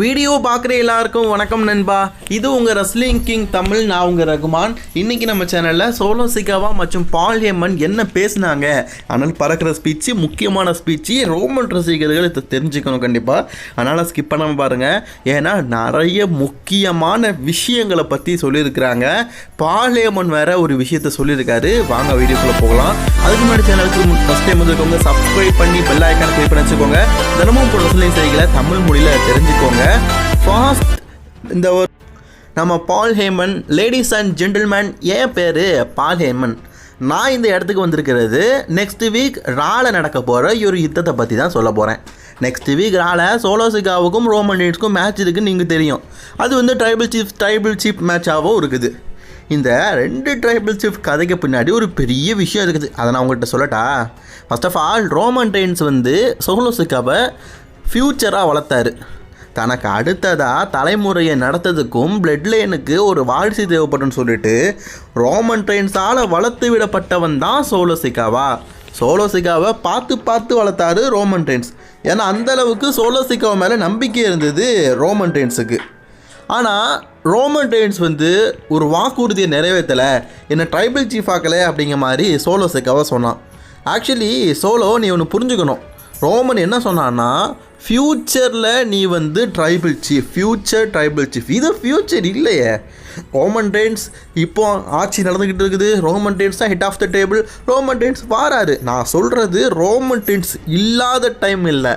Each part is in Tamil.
வீடியோ பார்க்குற எல்லாருக்கும் வணக்கம் நண்பா. இது உங்கள் ரஸ்லிங் கிங் தமிழ் நான் உங்கள் ரகுமான். இன்றைக்கி நம்ம சேனலில் சோலோ சிகாவா மற்றும் பால் ஹேமன் என்ன பேசுனாங்க? ஆனால் பறக்கிற ஸ்பீச்சு முக்கியமான ஸ்பீச்சு ரோமன் ரசிகர்கள் இதை தெரிஞ்சுக்கணும் கண்டிப்பாக அதனால் ஸ்கிப் பண்ணாமல் பாருங்கள் ஏன்னா நிறைய முக்கியமான விஷயங்களை பற்றி சொல்லியிருக்கிறாங்க. பால் ஹேமன் வேறு ஒரு விஷயத்த சொல்லியிருக்காரு. வாங்க வீடியோக்குள்ளே போகலாம். அதுக்கு முன்னாடி சேனலுக்கு ஃபஸ்ட் டைம் வந்துருக்கவங்க சப்ஸ்கிரைப் பண்ணி பெல் ஐக்கான கிளிக் பண்ணி வச்சுக்கோங்க. தினமும் போடுற ரசலிங் செய்திகளை தமிழ் மொழியில் தெரிஞ்சுக்கோங்க. ஃபாஸ்ட் இந்த ஒரு நம்ம Paul Heyman ladies and gentlemen ஏன் பேர் பால் ஹேமன் நான் இந்த இடத்துக்கு வந்திருக்கிறது. நெக்ஸ்ட் வீக் ரால நடக்க போகிற ஒரு யுத்தத்தை பற்றி தான் சொல்ல போகிறேன் நெக்ஸ்ட் வீக் ரால சோலோசிகாவுக்கும் ரோமன் டேட்ஸ்க்கும் மேட்ச் இருக்குன்னு நீங்கள் தெரியும். அது வந்து ட்ரைபிள் சீஃப் ட்ரைபிள் சீஃப் மேட்சாகவும் இருக்குது. இந்த ரெண்டு ட்ரைபிள் சீஃப் கதைக்கு பின்னாடி ஒரு பெரிய விஷயம் இருக்குது. அதை நான் உங்கள்கிட்ட சொல்லட்டா? First of all Roman Reigns வந்து சோலோசிக்காவை ஃப்யூச்சராக வளர்த்தாரு. தனக்கு அடுத்ததாக தலைமுறையை நடத்ததுக்கும் பிளட் லைனுக்கு ஒரு வாரிசு தேவைப்படும்னு சொல்லிட்டு ரோமன் ட்ரெயின்ஸால் வளர்த்து விடப்பட்டவன் தான் சோலோசிக்காவா சோலோசிக்காவை பார்த்து பார்த்து வளர்த்தாரு ரோமன் ட்ரெயின்ஸ் ஏன்னா அந்தளவுக்கு சோலோசிக்காவை மேலே நம்பிக்கை இருந்தது ரோமன் ட்ரெயின்ஸுக்கு ஆனால் ரோமன் ட்ரெயின்ஸ் வந்து ஒரு வாக்குறுதியை நிறைவேற்றலை. என்னை ட்ரைபிள் சீஃப் ஆக்கலை அப்படிங்கிற மாதிரி சோலோ சிக்காவை சொன்னான். ஆக்சுவலி சோலோ நீ ஒன்று புரிஞ்சுக்கணும். ரோமன் என்ன சொன்னான்னா ஃப்யூச்சரில் நீ வந்து tribal chief future tribal chief இது ஃப்யூச்சர் இல்லையே. ரோமன் டேன்ஸ் இப்போ ஆட்சி நடந்துக்கிட்டு இருக்குது. ரோமன் டேன்ஸ் தான் head of the table Roman Reigns வாராரு. நான் சொல்கிறது ரோமன் டேன்ஸ் இல்லாத டைம் இல்லை.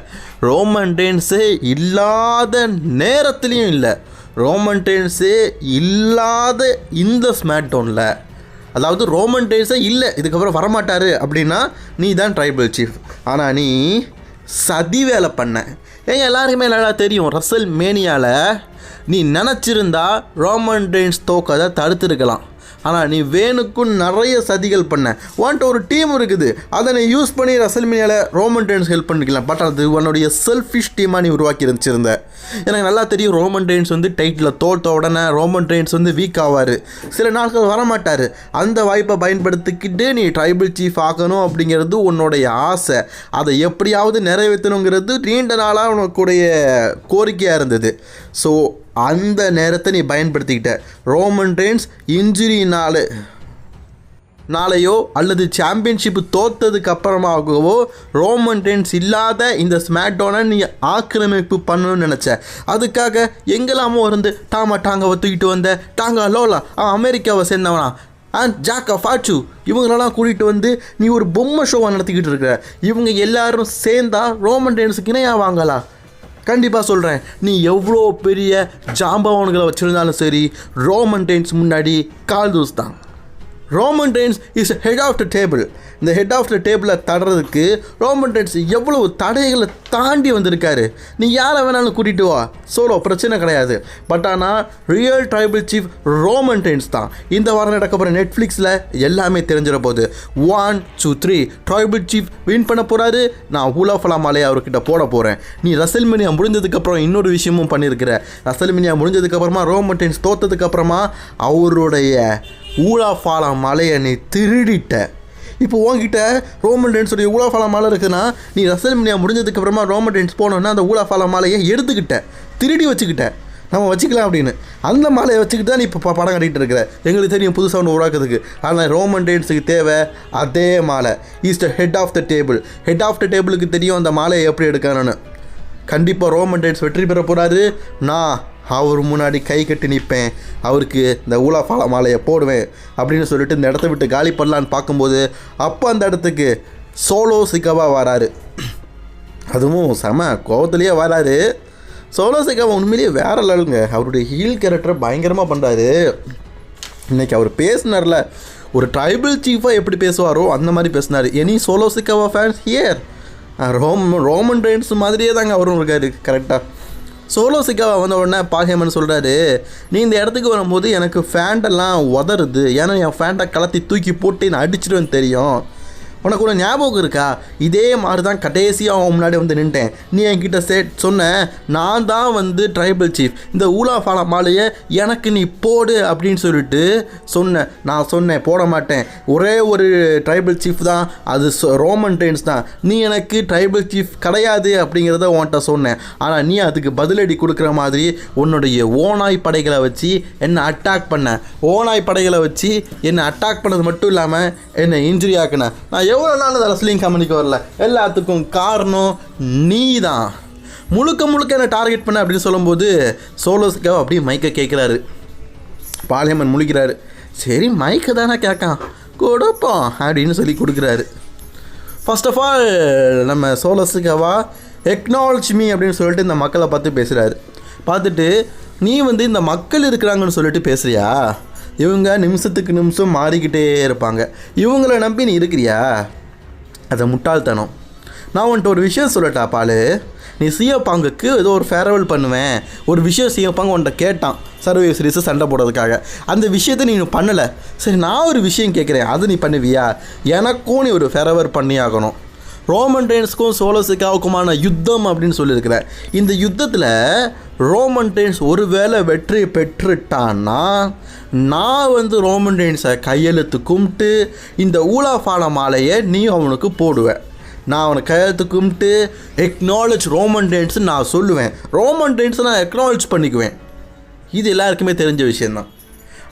ரோமன் டேன்ஸு இல்லாத நேரத்துலேயும் இல்லை. ரோமன் டேன்ஸு இல்லாத இந்த ஸ்மார்ட்டோனில் அதாவது ரோமன் டேன்ஸே இல்லை. இதுக்கப்புறம் வரமாட்டார் அப்படின்னா நீ தான் ட்ரைபிள் சீஃப் ஆனால் நீ சதி வேலை பண்ணேன் ஏங்க எல்லாருக்குமே நல்லா தெரியும்? ரசல் மேனியாவில் நீ நினச்சிருந்தா ரோமன் டெயின்ஸ் தோக்கதை தடுத்துருக்கலாம். ஆனால் நீ வேணுக்கும் நிறைய சதிகள் பண்ண. உன்ட்ட ஒரு டீம் இருக்குது. அதை நீ யூஸ் பண்ணி ரசல்மினியால் ரோமன் டெயின்ஸ் ஹெல்ப் பண்ணிக்கலாம். பட் அது உன்னுடைய செல்ஃபிஷ் டீமாக நீ உருவாக்கி இருந்துச்சிருந்த எனக்கு நல்லா தெரியும் ரோமன் டெயின்ஸ் வந்து டைட்டில் தோட்ட உடனே ரோமன் டெயின்ஸ் வந்து வீக் ஆவார். சில நாட்கள் வரமாட்டார். அந்த வாய்ப்பை பயன்படுத்திக்கிட்டு நீ ட்ரைபிள் சீஃப் ஆகணும் அப்படிங்கிறது உன்னுடைய ஆசை. அதை எப்படியாவது நிறைவேற்றணுங்கிறது நீண்ட நாளாக உனக்குடைய கோரிக்கையாக இருந்தது. ஸோ அந்த நேரத்தை நீ பயன்படுத்திக்கிட்ட. ரோமன் ரெயின்ஸ் இன்ஜுரினால நாளையோ அல்லது சாம்பியன்ஷிப் தோத்ததுக்கு அப்புறமாகவோ ரோமன் ரெயின்ஸ் இல்லாத இந்த ஸ்மாக்டோனை நீ ஆக்கிரமிப்பு பண்ணணும்னு நினச்ச. அதுக்காக எங்கெல்லாமோ இருந்து டாமா டாங்காவை தூக்கிட்டு வந்த டாங்கா லோலா அவன் அமெரிக்காவை சேர்ந்தவனா அண்ட் ஜாக்கா ஃபாச்சு இவங்களெல்லாம் கூட்டிகிட்டு வந்து நீ ஒரு பொம்மை ஷோவை நடத்திக்கிட்டு இருக்கிற. இவங்க எல்லாரும் சேர்ந்தா ரோமன் ரெயின்ஸுக்கு இணையாக வாங்கலாம். கண்டிப்பாக சொல்கிறேன் நீ எவ்வளோ பெரிய ஜாம்பவன்களை வச்சுருந்தாலும் சரி ரோமன் டைம்ஸ் முன்னாடி கால்தூஸ் தான் Roman Reigns is head of the table இந்த ஹெட் ஆஃப் த டேபிளை தடுறதுக்கு ரோமன் ரெயின்ஸ் எவ்வளவு தடைகளை தாண்டி வந்திருக்காரு. நீ யாரை வேணாலும் கூட்டிகிட்டு வா. சோலோ பிரச்சனை கிடையாது. பட் ஆனால் real tribal chief Roman Reigns தான். இந்த வாரம் நடக்க போகிற நெட்ஃப்ளிக்ஸில் எல்லாமே தெரிஞ்சிட போகுது one two three tribal chief win பண்ண போகிறாரு நான் ஊலாஃபலா மாலையை அவர்கிட்ட போட போகிறேன் நீ ரசல்மினியா முடிஞ்சதுக்கப்புறம் இன்னொரு விஷயமும் பண்ணியிருக்கிற. ரசல்மினியா முடிஞ்சதுக்கப்புறமா ரோமன் ரெயின்ஸ் தோத்ததுக்கப்புறமா அவருடைய ஊழாஃபாலா மலையை நீ திருடிட்ட. இப்போ உங்ககிட்ட ரோமன் டென்ஸுடைய ஊழாஃபாலா மலை இருக்குன்னா நீ ரசல்மினியா முடிஞ்சதுக்கு அப்புறமா ரோமன் டென்ஸ் போனோன்னா அந்த ஊழாஃபாலா மலையை எடுத்துக்கிட்ட திருடி வச்சுக்கிட்ட. நம்ம வச்சுக்கலாம் அப்படின்னு. அந்த மாலையை வச்சுக்கிட்டு தான் நீ இப்போ படம் கட்டிகிட்டு இருக்கிற. எங்களுக்கு தெரியும் புதுசாக ஒன்று உருவாக்குறதுக்கு. ஆனால் ரோமன் டென்ஸுக்கு தேவை அதே மாலை. Is the head of the table head of the டேபிளுக்கு தெரியும் அந்த மாலையை எப்படி எடுக்கணும்னு. கண்டிப்பாக ரோமன் டேன்ஸ் வெற்றி பெற போகிறாரு நான் அவர் முன்னாடி கை கட்டி நிற்பேன். அவருக்கு இந்த ஊலாஃபால மாலையை போடுவேன் அப்படின்னு சொல்லிட்டு இந்த இடத்த விட்டு காலி பண்ணலான்னு பார்க்கும்போது அப்போ அந்த இடத்துக்கு சோலோ சிக்காவா வராரு. அதுவும் செம கோபத்துலேயே வராரு. சோலோ சிக்காவா உண்மையிலேயே வேற லெவலுங்க. அவருடைய ஹீல் கேரக்டரை பயங்கரமாக பண்ணுறாரு இன்னைக்கு அவர் பேசினார்ல ஒரு ட்ரைபிள் சீஃபாக எப்படி பேசுவாரோ அந்த மாதிரி பேசினார். எனி சோலோ சிக்காவா fans here Rome Roman Reigns மாதிரியே தாங்க அவரும் இருக்காரு கரெக்டாக சோலோ சிக்காவை வந்த உடனே பாகேமன் சொல்கிறாரு நீ இந்த இடத்துக்கு வரும்போது எனக்கு ஃபேண்டெல்லாம் உதறுது. ஏன்னா என் ஃபேண்டை கலத்தி தூக்கி போட்டு நான் அடிச்சிடுவேன்னு தெரியும். உனக்கு ஒரு ஞாபகம் இருக்கா? இதே மாதிரி தான் கடைசியாக அவன் முன்னாடி வந்து நின்ட்டேன் நீ என்கிட்ட சே சொன்ன நான் தான் வந்து ட்ரைபல் சீஃப் இந்த ஊலா ஃபாலா மாலையை எனக்கு நீ போடு அப்படின்னு சொல்லிட்டு சொன்னேன் நான் சொன்னேன் போட மாட்டேன். ஒரே ஒரு ட்ரைபல் சீஃப் தான். அது சொ- ரோமன் ட்ரெயின்ஸ் தான். நீ எனக்கு ட்ரைபல் சீஃப் கிடையாது அப்படிங்கிறத உன்கிட்ட சொன்னேன். ஆனால் நீ அதுக்கு பதிலடி கொடுக்குற மாதிரி உன்னுடைய ஓனாய் படைகளை வச்சு என்னை அட்டாக் பண்ண. ஓனாய் படைகளை வச்சு என்னை அட்டாக் பண்ணது மட்டும் இல்லாமல் என்னை இன்ஜுரி ஆக்கின. நான் எவ்வளோ நாள் அந்த ரெஸ்லிங் கம்பெனிக்கு வரல? எல்லாத்துக்கும் காரணம் நீ தான் முழுக்க முழுக்க என்னை டார்கெட் பண்ண அப்படின்னு சொல்லும்போது சோலோஸ்க்காக அப்படியே மைக்கை கேட்குறாரு பாலியம்மன் முழிக்கிறாரு. சரி மைக்கை தானே கேட்கான் கொடுப்போம் அப்படின்னு சொல்லி கொடுக்குறாரு. ஃபர்ஸ்ட் ஆஃப் ஆல் நம்ம சோலஸுக்காவா எக்னாலஜ் மீ அப்படின்னு சொல்லிட்டு இந்த மக்களை பார்த்து பேசுகிறாரு பார்த்துட்டு நீ வந்து இந்த மக்கள் இருக்கிறாங்கன்னு சொல்லிட்டு பேசுகிறியா இவங்க நிமிஷத்துக்கு நிமிஷம் மாறிக்கிட்டே இருப்பாங்க. இவங்கள நம்பி நீ இருக்கிறியா? அதை முட்டாள்தனம். நான் உன்ட்ட ஒரு விஷயம் சொல்லட்டா பாலு? நீ சியப்பாங்குக்கு ஏதோ ஒரு ஃபேர்வெல் பண்ணுவேன். ஒரு விஷயம் சியப்பாங்க உன்ட்ட கேட்டான் சர்வே ரீஸு சண்டை போடுறதுக்காக. அந்த விஷயத்தை நீ இன்னும் பண்ணலை. சரி நான் ஒரு விஷயம் கேட்குறேன். அது நீ பண்ணுவியா? எனக்கும் நீ ஒரு ஃபேரவர் பண்ணி ஆகணும் ரோமன் ரெயின்ஸ்க்கும் சோலசிக்காவுக்குமான யுத்தம் அப்படின்னு சொல்லியிருக்கிற இந்த யுத்தத்தில் ரோமன் ரெயின்ஸ் ஒருவேளை வெற்றி பெற்றுட்டான்னா நான் வந்து ரோமன் ரெயின்ஸை கையெழுத்து கும்பிட்டு இந்த ஊலாஃபால மாலையை நீ அவனுக்கு போடுவேன் நான் அவனை கையெழுத்து கும்பிட்டு எக்னாலஜ் ரோமன் டென்ஸ் நான் சொல்லுவேன். ரோமன் டென்ஸை நான் எக்னாலஜ் பண்ணிக்குவேன். இது எல்லாருக்குமே தெரிஞ்ச விஷயந்தான்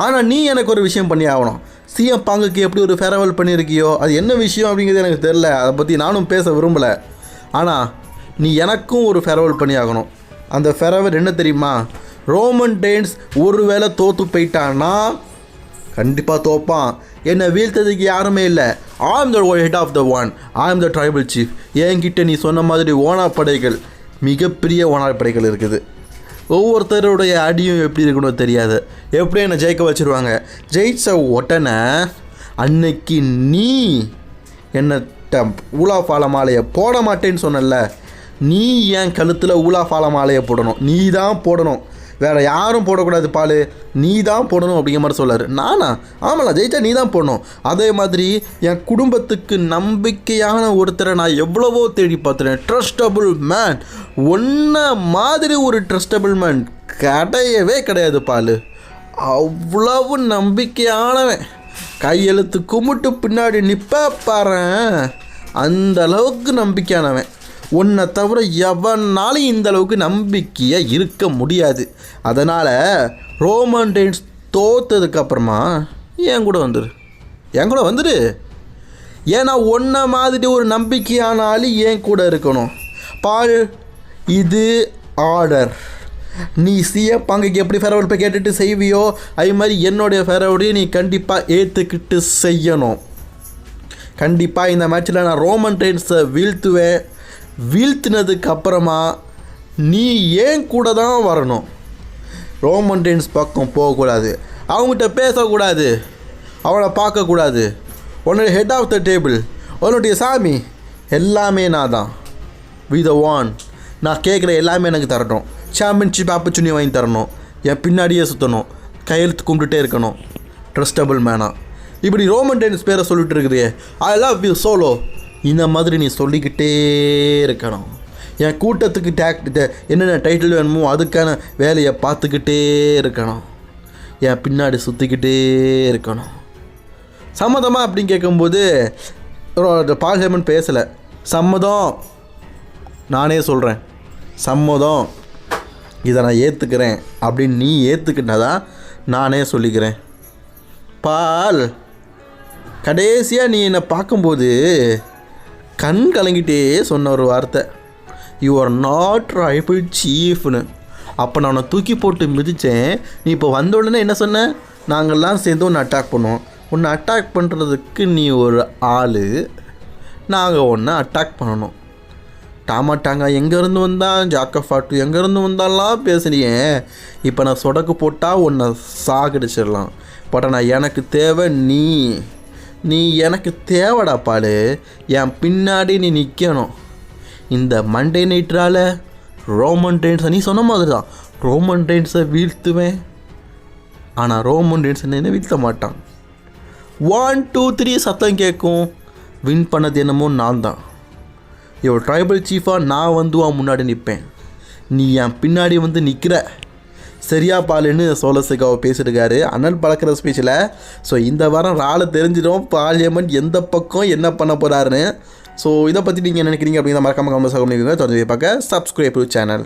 ஆனால் நீ எனக்கு ஒரு விஷயம் பண்ணி ஆகணும். சிஎம் பாங்குக்கு எப்படி ஒரு ஃபேரவல் பண்ணியிருக்கியோ அது என்ன விஷயம் அப்படிங்கிறது எனக்கு தெரில அதை பற்றி நானும் பேச விரும்பலை. ஆனால் நீ எனக்கும் ஒரு ஃபேரவல் பண்ணி ஆகணும் அந்த ஃபேரவல் என்ன தெரியுமா? ரோமன் டென்ஸ் ஒருவேளை தோற்று போயிட்டான்னா கண்டிப்பாக தோப்பான். என்னை வீழ்த்ததுக்கு யாருமே இல்லை. I'm the head of the one I'm the tribal chief என்கிட்ட நீ சொன்ன மாதிரி ஓனாப்படைகள் மிகப்பெரிய ஓனாப்படைகள் இருக்குது. ஒவ்வொருத்தருடைய அடியும் எப்படி இருக்கணும் தெரியாது. எப்படி என்னை ஜெயிக்க வச்சிருவாங்க? ஜெயிச்ச உடனே அன்னைக்கு நீ என்னட்ட ஊலா ஃபால மாலையை போட மாட்டேன்னு சொன்னல நீ என் கழுத்தில் ஊலா ஃபால மாலையை போடணும்? நீ தான் போடணும். வேற யாரும் போடக்கூடாது பால். நீ தான் போடணும் அப்படிங்கிற மாதிரி சொல்லாரு. நானா? ஆமாம்ல ஜெயிச்சா நீ தான் போடணும். அதே மாதிரி என் குடும்பத்துக்கு நம்பிக்கையான ஒருத்தரை நான் எவ்வளவோ தேடி பார்த்துறேன். ட்ரஸ்டபுள் மேன் ஒன்றை மாதிரி ஒரு ட்ரஸ்டபுள் மேன் கிடையவே கிடையாது பால். அவ்வளவு நம்பிக்கையானவன். கையெழுத்து கும்பிட்டு பின்னாடி நிப்ப பாரு அந்த அளவுக்கு நம்பிக்கையானவன். உன்னை தவிர எவனாலும் இந்த அளவுக்கு நம்பிக்கையாக இருக்க முடியாது. அதனால் ரோமன் டைன்ஸ் தோத்ததுக்கு அப்புறமா என் கூட வந்துடு என் கூட வந்துடு ஏன்னா ஒன்றை மாதிரி ஒரு நம்பிக்கையான ஆள் என் கூட இருக்கணும். பாரு இது ஆர்டர். நீ சிஏ பங்குக்கு எப்படி ஃபேரவல் போய் கேட்டுட்டு செய்வியோ அதே மாதிரி என்னுடைய ஃபேரவலையும் நீ கண்டிப்பாக ஏற்றுக்கிட்டு செய்யணும். கண்டிப்பாக இந்த மேட்ச்சில் நான் ரோமன் டைன்ஸை வீழ்த்துவேன். வீழ்த்தினதுக்கு அப்புறமா நீ ஏன் கூட தான் வரணும்? ரோமன் டென்ஸ் பக்கம் போகக்கூடாது. அவங்ககிட்ட பேசக்கூடாது. அவளை பார்க்கக்கூடாது. உன்னுடைய ஹெட் ஆஃப் த டேபிள் உன்னுடைய சாமி எல்லாமே நான் தான் வி த ஒன் நான் கேட்குற எல்லாமே எனக்கு தரட்டும் சாம்பியன்ஷிப் ஆப்பர்ச்சுனிட்டி வாங்கி தரணும். என் பின்னாடியே சுற்றணும் கையெழுத்து கும்பிட்டுட்டே இருக்கணும். ட்ரஸ்டபுள் மேனா இப்படி ரோமன் டென்ஸ் பேரை சொல்லிட்டு இருக்கிறியே. ஐ லவ் யூ சோலோ இந்த மாதிரி நீ சொல்லிக்கிட்டே இருக்கணும். என் கூட்டத்துக்கு டேக் என்னென்ன டைட்டில் வேணுமோ அதுக்கான வேலையை பார்த்துக்கிட்டே இருக்கணும். என் பின்னாடி சுற்றிக்கிட்டே இருக்கணும். சம்மதமாக அப்படின்னு கேட்கும்போது பார்லிமெண்ட் பால் பேசலை. சம்மதம். நானே சொல்கிறேன் சம்மதம். இதை நான் ஏற்றுக்கிறேன் அப்படின்னு நீ ஏற்றுக்கிட்டதான் நானே சொல்லிக்கிறேன். பால் கடைசியாக நீ என்னை பார்க்கும்போது கண் கலங்கிட்டே சொன்ன ஒரு வார்த்தை. யூ ஆர் நாட் ரைபிள் சீஃப்னு அப்போ நான் உன்னை தூக்கி போட்டு மிதித்தேன் நீ இப்போ வந்த உடனே என்ன சொன்ன? நாங்கள்லாம் சேர்ந்து ஒன்று அட்டாக் பண்ணுவோம். உன்னை அட்டாக் பண்ணுறதுக்கு நீ ஒரு ஆள். நாங்கள் ஒன்று அட்டாக் பண்ணணும். டாமாட்டாங்க எங்கேருந்து வந்தான் ஜாக்கஃபாட்டு எங்கேருந்து வந்தாலாம் பேசுனியே இப்போ நான் சொடக்கு போட்டால் உன்னை சாகடிச்சிடலாம். பட் ஆனால் எனக்கு தேவை நீ. நீ எனக்கு தேவடா பாடு என் பின்னாடி நீ நிற்கணும் இந்த மண்டே நைட்ரால ரோமன் டெயின்ஸை நீ சொன்ன மாதிரி தான் ரோமன் டெயின்ஸை வீழ்த்துவேன். ஆனால் ரோமன் டெயின்ஸ் என்ன வீழ்த்த மாட்டான். ஒன் டூ த்ரீ சத்தம் கேட்கும். வின் பண்ணது என்னமோ நான் தான் இவ ட்ரைபல் சீஃபாக நான் வந்து முன்னாடி நிற்பேன் நீ என் பின்னாடி வந்து நிற்கிற சரியா பாலுன்னு சோழசிகாவை பேசிட்டுருக்காரு. அண்ணன் பழக்கிற ஸ்பீச்சில் ஸோ இந்த வாரம் ராலை தெரிஞ்சிடும். பார்லிமெண்ட் எந்த பக்கம் என்ன பண்ண போகிறாருன்னு ஸோ இதை பற்றி நீங்கள் என்ன நினைக்கிறீங்க அப்படிங்கிற மறக்காம கமெண்ட் பண்ணிக்கோங்க. தொடர்ந்து பார்க்க சப்ஸ்கிரைப் சேனல்